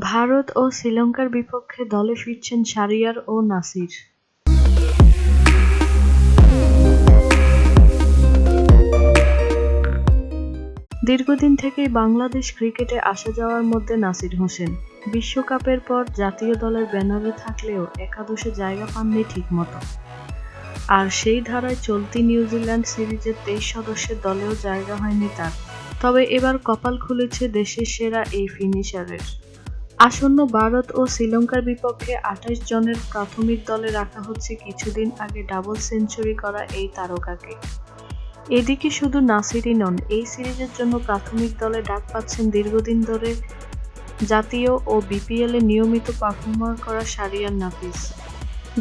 ভারত ও শ্রীলঙ্কার বিপক্ষে দলে ফিরছেন শাহরিয়ার ও নাসির। দীর্ঘদিন থেকেই বাংলাদেশ ক্রিকেটে আসা যাওয়ার মধ্যে নাসির হোসেন। বিশ্বকাপের পর জাতীয় দলের ব্যানারে থাকলেও একাদশে জায়গা পাননি ঠিকমতো। আর সেই ধারায় চলতি নিউজিল্যান্ড সিরিজের তেইশ সদস্যের দলেও জায়গা হয়নি তার। তবে এবার কপাল খুলেছে দেশের সেরা এই ফিনিশারের। আসন্ন ভারত ও শ্রীলঙ্কার বিপক্ষে আঠাশ জনের প্রাথমিক দলে রাখা হচ্ছে কিছুদিন আগে ডাবল সেঞ্চুরি করা এই তারকাকে। এদিকে শুধু নাসিরই নন, এই সিরিজের জন্য প্রাথমিক দলে ডাক পাচ্ছেন দীর্ঘদিন ধরে জাতীয় ও বিপিএল নিয়মিত পারফর্মার করা শারিয়ার নাফিস।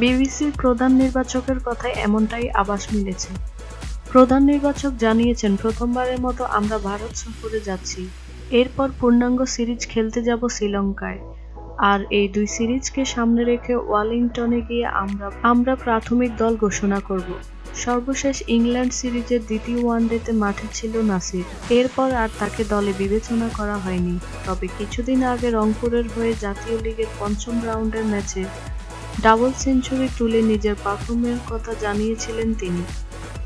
বিবিসির প্রধান নির্বাচকের কথায় এমনটাই আভাস মিলেছে। প্রধান নির্বাচক জানিয়েছেন, প্রথমবারের মতো আমরা ভারত সফরে যাচ্ছি। এরপর পূর্ণাঙ্গ সিরিজ খেলতে যাব শ্রীলঙ্কায়। আর এই দুই সিরিজকে সামনে রেখে ওয়ালিংটনে গিয়ে আমরা আমরা প্রাথমিক দল ঘোষণা করব। সর্বশেষ ইংল্যান্ড সিরিজের দ্বিতীয় ওয়ানডেতে মাঠে ছিল নাসির। এরপর আর তাকে দলে বিবেচনা করা হয়নি। তবে কিছুদিন আগে রংপুরের হয়ে জাতীয় লিগের পঞ্চম রাউন্ডের ম্যাচে ডাবল সেঞ্চুরি তুলে নিজের পারফর্মের কথা জানিয়েছিলেন তিনি।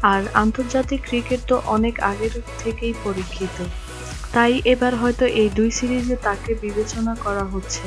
আর আন্তর্জাতিক ক্রিকেট তো অনেক আগের থেকেই পরীক্ষিত। তাই এবার হয়তো এই দুই সিরিজে তাকে বিবেচনা করা হচ্ছে।